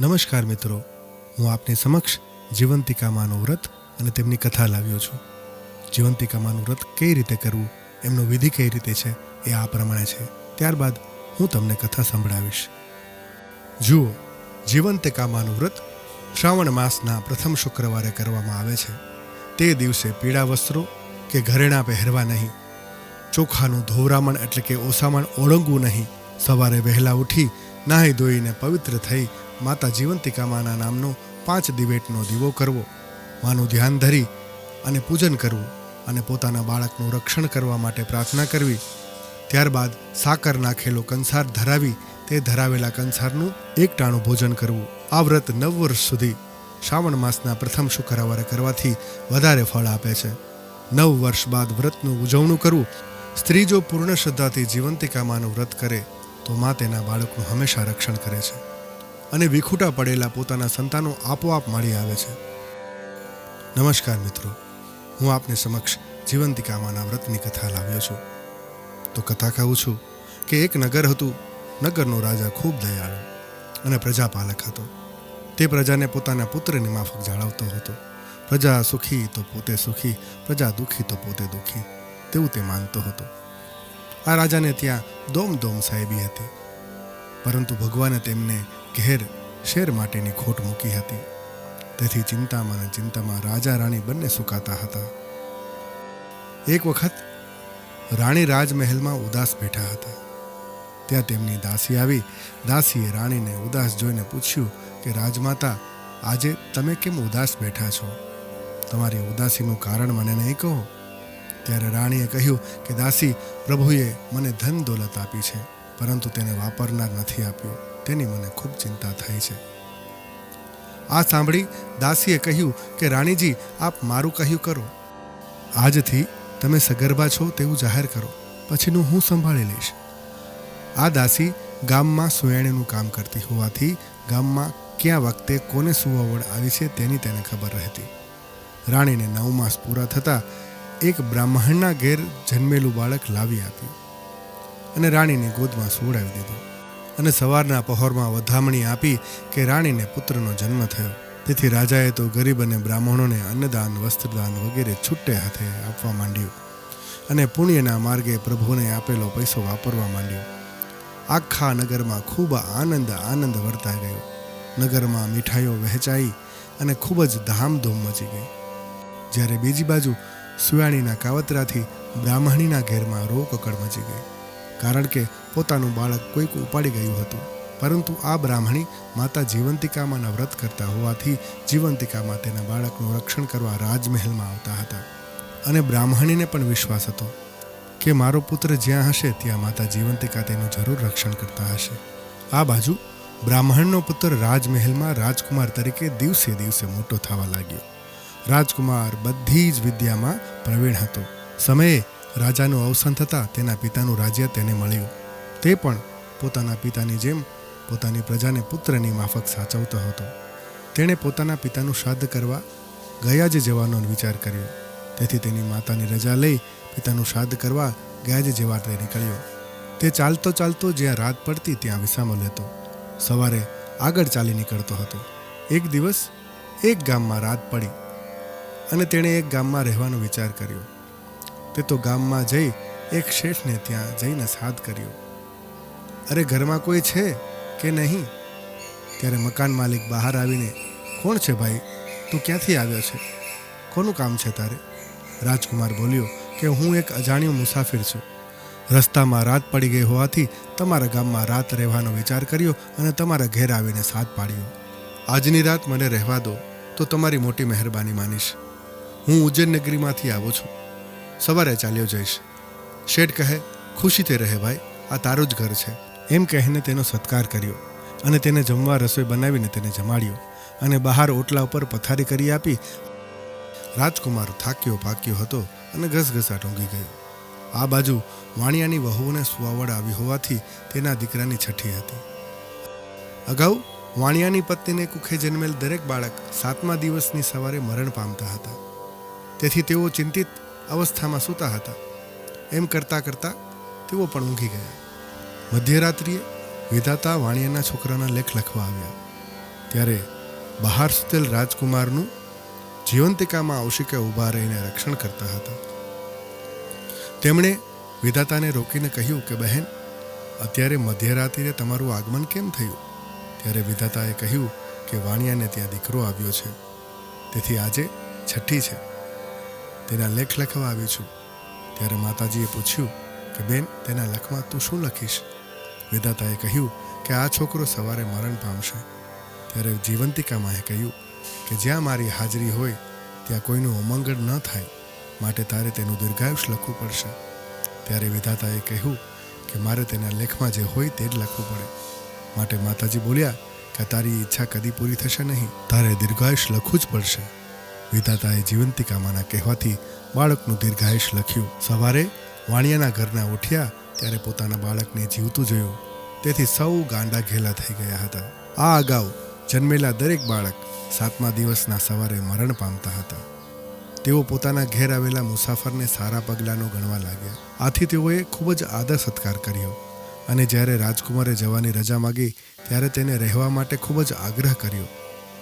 નમસ્કાર મિત્રો. હું આપની સમક્ષ જીવંતિકામાનું વ્રત અને તેમની કથા લાવ્યો છું. જીવંતિકામાનું વ્રત કઈ રીતે કરવું, એમનો વિધિ કઈ રીતે છે, એ આ પ્રમાણે છે. ત્યારબાદ હું તમને કથા સંભળાવીશ. જુઓ, જીવંતિકામાનું વ્રત શ્રાવણ માસના પ્રથમ શુક્રવારે કરવામાં આવે છે. તે દિવસે પીળા વસ્ત્રો કે ઘરેણાં પહેરવા નહીં. ચોખાનું ધોવરામણ એટલે કે ઓસામણ ઓળંગવું નહીં. સવારે વહેલા ઉઠી નાહી ધોઈને પવિત્ર થઈ માતા જીવંતિકામાના નામનો પાંચ દિવેટનો દીવો કરવો. માનું ધ્યાન ધરી અને પૂજન કરવું અને પોતાના બાળકનું રક્ષણ કરવા માટે પ્રાર્થના કરવી. ત્યારબાદ સાકર નાખેલો કંસાર ધરાવી તે ધરાવેલા કંસારનું એક ટાણું ભોજન કરવું. આ વ્રત નવ વર્ષ સુધી શ્રાવણ માસના પ્રથમ શુક્રવારે કરવાથી વધારે ફળ આપે છે. નવ વર્ષ બાદ વ્રતનું ઉજવણું કરવું. સ્ત્રી જો પૂર્ણ શ્રદ્ધાથી જીવંતિકામાનું વ્રત કરે તો મા તેના બાળકનું હંમેશા રક્ષણ કરે છે. અને વિખૂટા પડેલા પોતાના સંતાનો આપોઆપ મળી આવે છે. નમસ્કાર મિત્રો, હું આપને સમક્ષ જીવંતિકામાના વ્રતની કથા લાવ્યો છું. તો કથા કહું છું કે એક નગર હતું, નગરનો રાજા ખૂબ દયાળુ અને પ્રજાપાલક હતો. તે પ્રજાને પોતાના પુત્રની માફક જાળવતો હતો. પ્રજા સુખી તો પોતે સુખી, પ્રજા દુઃખી તો પોતે દુઃખી, તેવું તે માનતો હતો. આ રાજાને ત્યાં દોમ દોમ સાહેબી હતી. પરંતુ ભગવાને તેમને ઘેર શેર માટેની ખોટ મૂકી હતી. તેથી ચિંતામાં અને ચિંતામાં રાજા રાણી બંને સુકાતા હતા. એક વખત રાણી રાજમહેલમાં ઉદાસ બેઠા હતા. ત્યાં તેમની દાસી આવી. દાસીએ રાણીને ઉદાસ જોઈને પૂછ્યું કે, રાજમાતા, આજે તમે કેમ ઉદાસ બેઠા છો? તમારી ઉદાસીનું કારણ મને નહીં કહો. ત્યારે રાણીએ કહ્યું કે, દાસી, પ્રભુએ મને ધન દોલત આપી છે, પરંતુ તેને વાપરનાર નથી આપ્યો. તેની મને ખૂબ ચિંતા થાય છે. આ સાંભળી દાસીએ કહ્યું કે, રાણીજી, આપ મારું કહ્યું કરો. આજથી તમે સગર્ભા છો તેવું જાહેર કરો. પછીનું હું સંભાળી લઈશ. આ દાસી ગામમાં સુયાણીનું કામ કરતી હોવાથી ગામમાં ક્યાં વખતે કોને સુવાવડ આવી છે તેની તેને ખબર રહેતી. રાણીને નવ માસ પૂરા થતાં એક બ્રાહ્મણના ઘેર જન્મેલું બાળક લાવી આપ્યું અને રાણીને ગોદમાં સુવડાવી દીધું. અને સવારના પહોરમાં વધામણી આપી કે રાણીને પુત્રનો જન્મ થયો. તેથી રાજાએ તો ગરીબ અને બ્રાહ્મણોને અન્નદાન, વસ્ત્રદાન વગેરે છૂટે હાથે આપવા માંડ્યું અને પુણ્યના માર્ગે પ્રભુને આપેલો પૈસો વાપરવા માંડ્યો. આખા નગરમાં ખૂબ આનંદ આનંદ વર્તાઈ ગયો. નગરમાં મીઠાઈઓ વહેંચાઈ અને ખૂબ જ ધામધૂમ મચી ગઈ. જ્યારે બીજી બાજુ સુયાણીના કાવતરાથી બ્રાહ્મણીના ઘેરમાં રોકકડ મચી ગઈ. કારણ કે પોતાનું બાળક કોઈક ઉપાડી ગયું હતું. પરંતુ આ બ્રાહ્મણી માતા જીવંતિકામાંના વ્રત કરતા હોવાથી જીવંતિકામાં તેના બાળકનું રક્ષણ કરવા રાજમહેલમાં આવતા હતા. અને બ્રાહ્મણીને પણ વિશ્વાસ હતો કે મારો પુત્ર જ્યાં હશે ત્યાં માતા જીવંતિકા તેનું જરૂર રક્ષણ કરતા હશે. આ બાજુ બ્રાહ્મણનો પુત્ર રાજમહેલમાં રાજકુમાર તરીકે દિવસે દિવસે મોટો થવા લાગ્યો. રાજકુમાર બધી જ વિદ્યામાં પ્રવીણ હતો. સમયે રાજાનું અવસાન થતાં તેના પિતાનું રાજ્ય તેને મળ્યું. તે પણ પોતાના પિતાની જેમ પોતાની પ્રજાને પુત્રની માફક સાચવતો હતો. તેણે પોતાના પિતાનું શ્રાદ્ધ કરવા ગયા જ જવાનો વિચાર કર્યો. તેથી તેની માતાની રજા લઈ પિતાનું શ્રાદ્ધ કરવા ગયા જ જેવા તે નીકળ્યો. તે ચાલતો ચાલતો જ્યાં રાત પડતી ત્યાં વિસામો લેતો. સવારે આગળ ચાલી નીકળતો હતો. એક દિવસ એક ગામમાં રાત પડી અને તેણે એક ગામમાં રહેવાનો વિચાર કર્યો. તે તો ગામમાં જઈ એક શેઠને ત્યાં જઈને સાદ કર્યો. અરે ઘરમાં કોઈ છે કે નહીં? ત્યારે મકાન માલિક બહાર આવીને, કોણ છે ભાઈ? તું ક્યાંથી આવ્યો છે? કોનું કામ છે તારે? રાજકુમાર બોલ્યો કે, હું એક અજાણ્યો મુસાફિર છું. રસ્તામાં રાત પડી ગઈ હોવાથી તમારા ગામમાં રાત રહેવાનો વિચાર કર્યો અને તમારા ઘેર આવીને સાથ પાડ્યો. આજની રાત મને રહેવા દો, તો તમારી મોટી મહેરબાની માનીશ. હું ઉજ્જૈન નગરીમાંથી આવું છું. સવારે ચાલ્યો જઈશ. શેઠ કહે, ખુશીથી રહે ભાઈ, આ તારું જ ઘર છે. એમ કહીને તેનો સત્કાર કર્યો અને તેને જમવા રસોઈ બનાવીને તેને જમાડ્યો અને બહાર ઓટલા ઉપર પથારી કરી આપી રાજકુમાર થાક્યો પાક્યો હતો અને ઘસઘસાટ ઊંઘી ગયો. આ બાજુ વાણિયાની વહુઓને સુવાવડ આવી હોવાથી તેના દીકરાની છઠ્ઠી હતી. અગાઉ વાણિયાની પત્નીને કુખે જન્મેલ દરેક બાળક સાતમા દિવસની સવારે મરણ પામતા હતા. તેથી તેઓ ચિંતિત અવસ્થામાં સૂતા હતા. એમ કરતાં કરતાં તેઓ પણ ઊંઘી ગયા. મધ્યરાત્રિએ વિધાતા વાણિયાના છોકરાના લેખ લખવા આવ્યા. ત્યારે બહાર સુતેલ રાજકુમારનું જીવંતિકામાં આવશિકે ઊભા રહીને રક્ષણ કરતા હતા. તેમણે વિધાતાને રોકીને કહ્યું કે, બહેન, અત્યારે મધ્યરાત્રિએ તમારું આગમન કેમ થયું? ત્યારે વિધાતાએ કહ્યું કે, વાણિયાને ત્યાં દીકરો આવ્યો છે. તેથી આજે છઠ્ઠી છે. તેના લેખ લખવા આવી છું. ત્યારે માતાજીએ પૂછ્યું કે, બેન, તેના લખમાં તું શું લખીશ? વિધાતાએ કહ્યું કે આ છોકરો સવારે મરણ પામશે. ત્યારે જીવંતિકામાએ કહ્યું કે જ્યાં મારી હાજરી હોય, ત્યાં કોઈનું અમંગળ ન થાય, માટે તારે તેનું દીર્ઘાયુષ લખવું પડશે. ત્યારે વિધાતાએ કહ્યું કે મારે તેના લેખમાં જે હોય તે જ લખવું પડે. માટે માતાજી બોલ્યા કે તારી ઈચ્છા કદી પૂરી થશે નહીં, તારે દીર્ઘાયુષ લખવું જ પડશે. વિધાતાએ જીવંતિકામાના કહેવાથી બાળકનું દીર્ઘાયુષ લખ્યું. સવારે વાણિયાના ઘરના ઉઠ્યા ત્યારે પોતાના બાળકને જીવતું જોયું. તેથી સૌ ગાંડા ઘેલા થઈ ગયા હતા. આ અગાઉ જન્મેલા દરેક બાળક સાતમા દિવસના સવારે મરણ પામતા હતા. તેઓ પોતાના ઘેર આવેલા મુસાફરને સારા પગલાંનો ગણવા લાગ્યા. આથી તેઓએ ખૂબ જ આદર સત્કાર કર્યો અને જ્યારે રાજકુમારે જવાની રજા માગી, ત્યારે તેને રહેવા માટે ખૂબ જ આગ્રહ કર્યો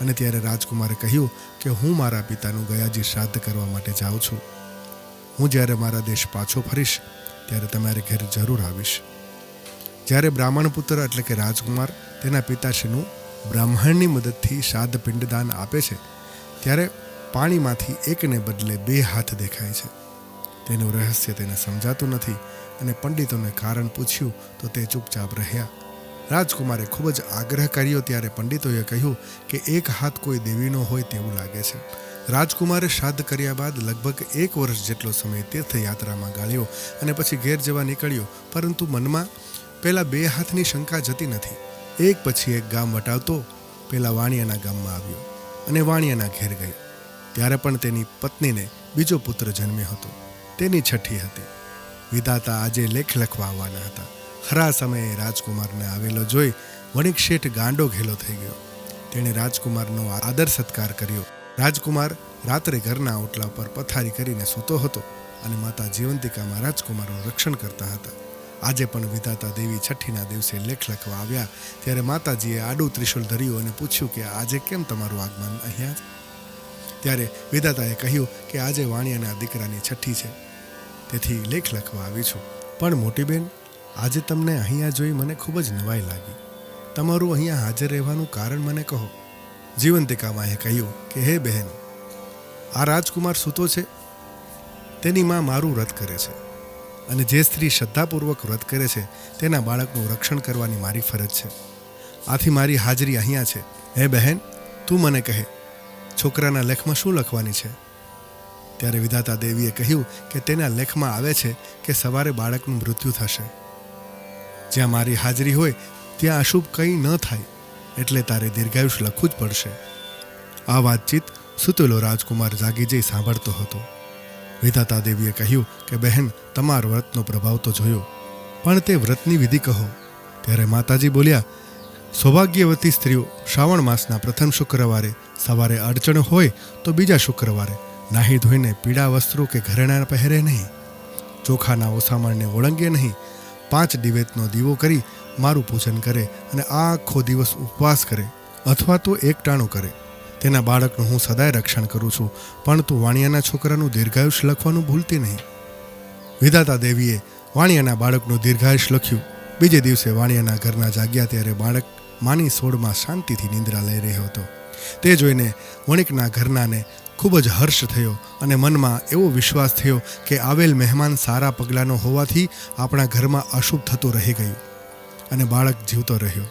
અને ત્યારે રાજકુમારે કહ્યું કે હું મારા પિતાનું ગયાજી શ્રાદ્ધ કરવા માટે જાઉં છું. હું જ્યારે મારા દેશ પાછો ફરીશ ત્યારે તમારે ઘેર જરૂર આવીશ. જ્યારે બ્રાહ્મણ પુત્ર એટલે કે રાજકુમાર તેના પિતાશ્રીનું બ્રાહ્મણની મદદથી શ્રાદ્ધ પિંડદાન આપે છે, ત્યારે પાણીમાંથી એકને બદલે બે હાથ દેખાય છે. તેનું રહસ્ય તેને સમજાતું નથી અને પંડિતોને કારણ પૂછ્યું તો તે ચૂપચાપ રહ્યા. રાજકુમારે ખૂબ જ આગ્રહ કર્યો ત્યારે પંડિતોએ કહ્યું કે એક હાથ કોઈ દેવીનો હોય તેવું લાગે છે. રાજકુમારે શ્રાદ્ધ કર્યા બાદ લગભગ એક વર્ષ જેટલો સમય તીર્થયાત્રામાં ગાળ્યો અને પછી ઘેર જવા નીકળ્યો, પરંતુ મનમાં પહેલાં બે હાથની શંકા જતી નથી. એક પછી એક ગામ વટાવતો પહેલાં વાણિયાના ગામમાં આવ્યો અને વાણિયાના ઘેર ગયો. ત્યારે પણ તેની પત્નીને બીજો પુત્ર જન્મ્યો હતો. તેની છઠ્ઠી હતી. વિધાતા આજે લેખ લખવા આવવાના હતા. ખરા સમયે રાજકુમારને આવેલો જોઈ વણિક શેઠ ગાંડો ઘેલો થઈ ગયો. તેણે રાજકુમારનો આદર સત્કાર કર્યો રાજકુમાર રાત્રે ઘરના ઓટલા પર પથારી કરીને સૂતો હતો અને માતા જીવંતિકામાં રાજકુમારનું રક્ષણ કરતા હતા. આજે પણ વિધાતા દેવી છઠ્ઠીના દિવસે લેખ લખવા આવ્યા ત્યારે માતાજીએ આડું ત્રિશુલ ધર્યું અને પૂછ્યું કે આજે કેમ તમારું આગમન અહીંયા ત્યારે વિધાતાએ કહ્યું કે આજે વાણિયાના દીકરાની છઠ્ઠી છે. તેથી લેખ લખવા આવી છું. પણ મોટી બેન, આજે તમને અહીંયા જોઈ મને ખૂબ જ નવાઈ લાગી. તમારું અહીંયા હાજર રહેવાનું કારણ મને કહો. જીવંતિકામાએ કહ્યું કે, હે બહેન, આ રાજકુમાર સૂતો છે? તેની માં મારું વ્રત કરે છે. અને જે સ્ત્રી શ્રદ્ધાપૂર્વક વ્રત કરે છે, તેના બાળકનું રક્ષણ કરવાની મારી ફરજ છે. આથી મારી હાજરી અહીંયા છે. હે બહેન, તું મને કહે, છોકરાના લેખમાં શું લખવાની છે? ત્યારે વિધાતા દેવીએ કહ્યું કે, તેના લેખમાં આવે છે કે, સવારે બાળકનું મૃત્યુ થશે. જ્યાં મારી હાજરી હોય, ત્યાં અશુભ કંઈ ન થાય. એટલે તારે દીર્ઘાયુષ લખવું જ પડશે. આ વાતચીત સુતેલો રાજકુમાર જાગી જઈ સાંભળતો હતો. વિધાતા દેવીએ કહ્યું કે, બહેન, તમાર વ્રતનો પ્રભાવ તો જોયો. પણ તે વ્રતની વિધિ કહો. ત્યારે માતાજી બોલ્યા, સૌભાગ્યવતી સ્ત્રીઓ, શ્રાવણ માસના પ્રથમ શુક્રવારે સવારે અડચણ હોય તો બીજા શુક્રવારે. નાહી ધોઈને પીળા વસ્ત્રો કે ઘરેણાં પહેરે નહીં. ચોખાના ઓસામણને ઓળંગે નહીં. પાંચ દિવેતનો દીવો કરી મારું પૂજન કરે અને આખો દિવસ ઉપવાસ કરે અથવા તો એકટાણું કરે. તેના બાળકનું હું સદાય રક્ષણ કરું છું, પણ તું વાણિયાના છોકરાનું દીર્ઘાયુષ લખવાનું ભૂલતી નહીં. વિધાતા દેવીએ વાણિયાના બાળકનું દીર્ઘાયુષ લખ્યું. બીજે દિવસે વાણિયાના ઘરના જાગ્યા ત્યારે બાળક માની સોળમાં શાંતિથી નિંદ્રા લઈ રહ્યો હતો. તે જોઈને વણિકના ઘરનાને ખૂબ જ હર્ષ થયો અને મનમાં એવો વિશ્વાસ થયો કે આવેલ મહેમાન સારા પગલાંનો હોવાથી આપણા ઘરમાં અશુભ થતું રહી ગયું અને બાળક જીવતો રહ્યો.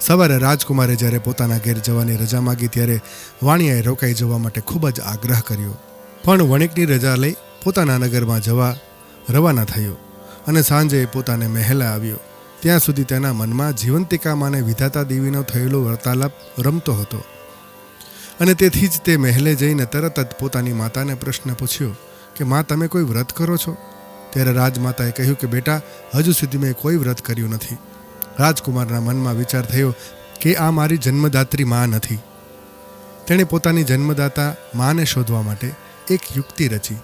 સવારે રાજકુમારે જ્યારે પોતાના ઘેર જવાની રજા માગી ત્યારે વાણિયાએ રોકાઈ જવા માટે ખૂબ જ આગ્રહ કર્યો. પણ વણિકની રજા લઈ પોતાના નગરમાં જવા રવાના થયો અને સાંજે પોતાને મહેલ આવ્યો. ત્યાં સુધી તેના મનમાં જીવંતિકા માને વિધાતા દેવીનો થયેલો વાર્તાલાપ રમતો હતો. અને તેથી જ તે મહેલે જઈને તરત જ પોતાની માતાને પ્રશ્ન પૂછ્યો કે, માં, તમે કોઈ વ્રત કરો છો? ત્યારે રાજમાતાએ કહ્યું કે, બેટા, હજુ સુધી મેં કોઈ વ્રત કર્યું નથી. રાજકુમારના મનમાં વિચાર થયો કે, આ મારી જન્મદાત્રી માં નથી. તેણે પોતાની જન્મદાતા માને શોધવા માટે એક યુક્તિ રચી.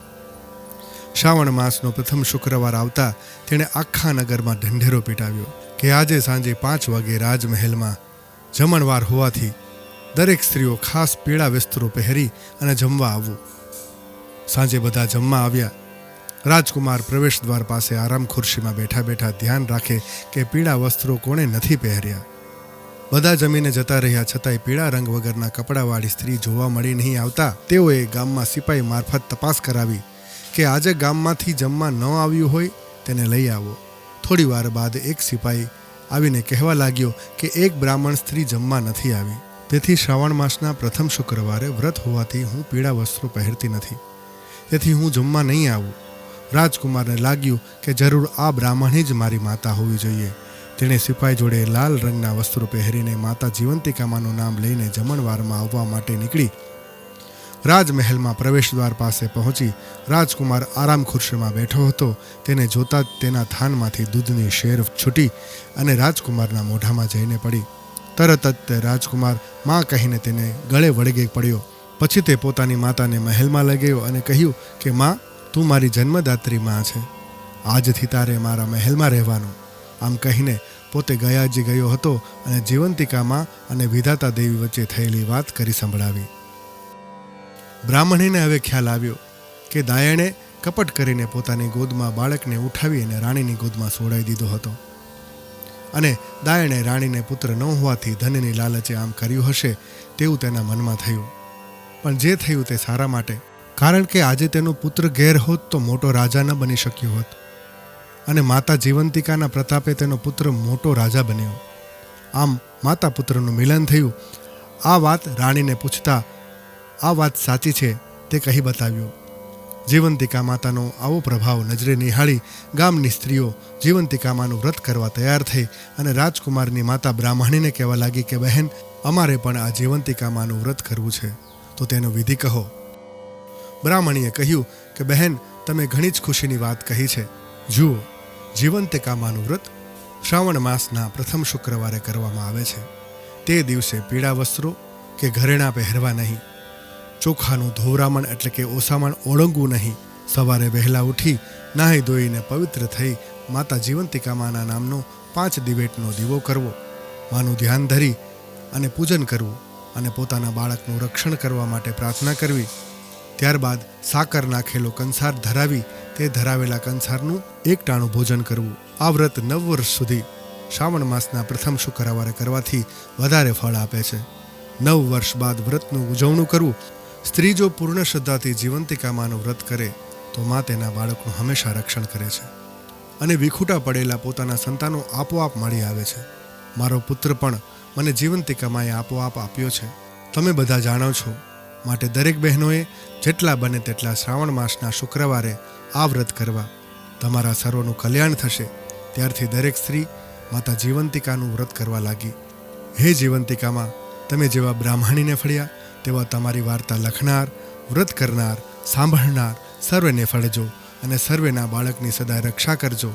શ્રાવણ માસનો પ્રથમ શુક્રવાર આવતા તેણે આખા નગરમાં ઢંઢેરો પીટાવ્યો કે, આજે સાંજે પાંચ વાગે રાજમહેલમાં જમણવાર હોવાથી દરેક સ્ત્રીઓ ખાસ પીળા વસ્ત્રો પહેરી અને જમવા આવવું. સાંજે બધા જમવા આવ્યા. રાજકુમાર પ્રવેશ દ્વાર પાસે આરામ ખુરશીમાં બેઠા બેઠા ધ્યાન રાખે કે પીળા વસ્ત્રો કોણે નથી પહેર્યા. બધા જમીને જતા રહ્યા છતાંય પીળા રંગ વગરના કપડાવાળી સ્ત્રી જોવા મળી નહીં આવતા તેઓએ ગામમાં સિપાઈ મારફત તપાસ કરાવી કે આજે ગામમાંથી જમવા ન આવ્યું હોય તેને લઈ આવો. થોડી વાર બાદ એક સિપાઈ આવીને કહેવા લાગ્યો કે એક બ્રાહ્મણ સ્ત્રી જમવા નથી આવી. તેથી શ્રાવણ માસના પ્રથમ શુક્રવારે વ્રત હોવાથી હું પીળા વસ્ત્રો પહેરતી નથી. તેથી હું જમવા નહીં આવું. રાજકુમારને લાગ્યું કે જરૂર આ બ્રાહ્મણી જ મારી માતા હોવી જોઈએ. તેણે સિપાઈ જોડે લાલ રંગના વસ્ત્રો પહેરીને માતા જીવંતિકામાનું નામ લઈને જમણવારમાં આવવા માટે નીકળી. રાજમહેલમાં પ્રવેશદ્વાર પાસે પહોંચી રાજકુમાર આરામ ખુરશીમાં બેઠો હતો. તેને જોતા જ તેના થાનમાંથી દૂધની શેર છૂટી અને રાજકુમારના મોઢામાં જઈને પડી. તરત જ તે રાજકુમારમાં કહીને તેને ગળે વળગે પડ્યો. પછી તે પોતાની માતાને મહેલમાં લઈ ગયો અને કહ્યું કે, માં, તું મારી જન્મદાત્રી માં છે. આજથી તારે મારા મહેલમાં રહેવાનું. આમ કહીને પોતે ગયાજી ગયો હતો અને જીવંતિકામાં અને વિધાતા દેવી વચ્ચે થયેલી વાત કરી સંભળાવી. બ્રાહ્મણીને હવે ખ્યાલ આવ્યો કે, દાયણે કપટ કરીને પોતાની ગોદમાં બાળકને ઉઠાવી અને રાણીની ગોદમાં સોડાઈ દીધો હતો. અને દાયણે રાણીને પુત્ર ન હોવાથી ધનની લાલચે આમ કર્યું હશે તેવું તેના મનમાં થયું. પણ જે થયું તે સારા માટે, કારણ કે આજે તેનો પુત્ર ઘેર હોત તો મોટો રાજા ન બની શક્યો હોત. અને માતા જીવંતિકાના પ્રતાપે તેનો પુત્ર મોટો રાજા બન્યો. આમ માતા પુત્રનું મિલન થયું. આ વાત રાણીને પૂછતા, આ વાત સાચી છે તે કહી બતાવ્યું. જીવંતિકા માતાનો આવો પ્રભાવ નજરે નિહાળી ગામની સ્ત્રીઓ જીવંતિકામાનું વ્રત કરવા તૈયાર થઈ અને રાજકુમારની માતા બ્રાહ્મણીને કહેવા લાગી કે, બહેન, અમારે પણ આ જીવંતિકામાનું વ્રત કરવું છે. તો તેનો વિધિ કહો. બ્રાહ્મણીએ કહ્યું કે, બહેન, તમે ઘણી જ ખુશીની વાત કહી છે. જુઓ, જીવંતિકામાનું વ્રત શ્રાવણ માસના પ્રથમ શુક્રવારે કરવામાં આવે છે. તે દિવસે પીળા વસ્ત્રો કે ઘરેણાં પહેરવા નહીં. ચોખાનું ધોવરામણ એટલે કે ઓસામણ ઓળંગવું નહીં. સવારે વહેલા ઉઠી નાહી ધોઈને પવિત્ર થઈ માતા જીવંતિકામાના નામનો પાંચ દિવેટનો દીવો કરવો. માનું ધ્યાન ધરી અને પૂજન કરવું અને પોતાના બાળકનું રક્ષણ કરવા માટે પ્રાર્થના કરવી. ત્યારબાદ સાકર નાખેલો કંસાર ધરાવી તે ધરાવેલા કંસારનું એકટાણું ભોજન કરવું. આ વ્રત નવ વર્ષ સુધી શ્રાવણ માસના પ્રથમ શુક્રવારે કરવાથી વધારે ફળ આપે છે. નવ વર્ષ બાદ વ્રતનું ઉજવણું કરવું સ્ત્રી જો પૂર્ણ શ્રદ્ધાથી જીવંતિકામાનું વ્રત કરે, તો માં તેના બાળકનું હંમેશા રક્ષણ કરે છે. અને વિખૂટા પડેલા પોતાના સંતાનો આપોઆપ મળી આવે છે. મારો પુત્ર પણ મને જીવંતિકામાએ આપોઆપ આપ્યો છે. તમે બધા જાણો છો, માટે દરેક બહેનોએ જેટલા બને તેટલા શ્રાવણ માસના શુક્રવારે આ વ્રત કરવા. તમારા સર્વનું કલ્યાણ થશે. ત્યારથી દરેક સ્ત્રી માતા જીવંતિકાનું વ્રત કરવા લાગી. હે જીવંતિકામાં, તમે જેવા બ્રાહ્મણીને ફળ્યા તેવા તમારી વાર્તા લખનાર, વ્રત કરનાર, સાંભળનાર, સર્વેને ફળજો અને સર્વેના બાળકની સદાય રક્ષા કરજો.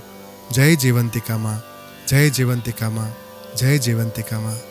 જય જીવંતિકામાં જય જીવંતિકામાં જય જીવંતિકામાં.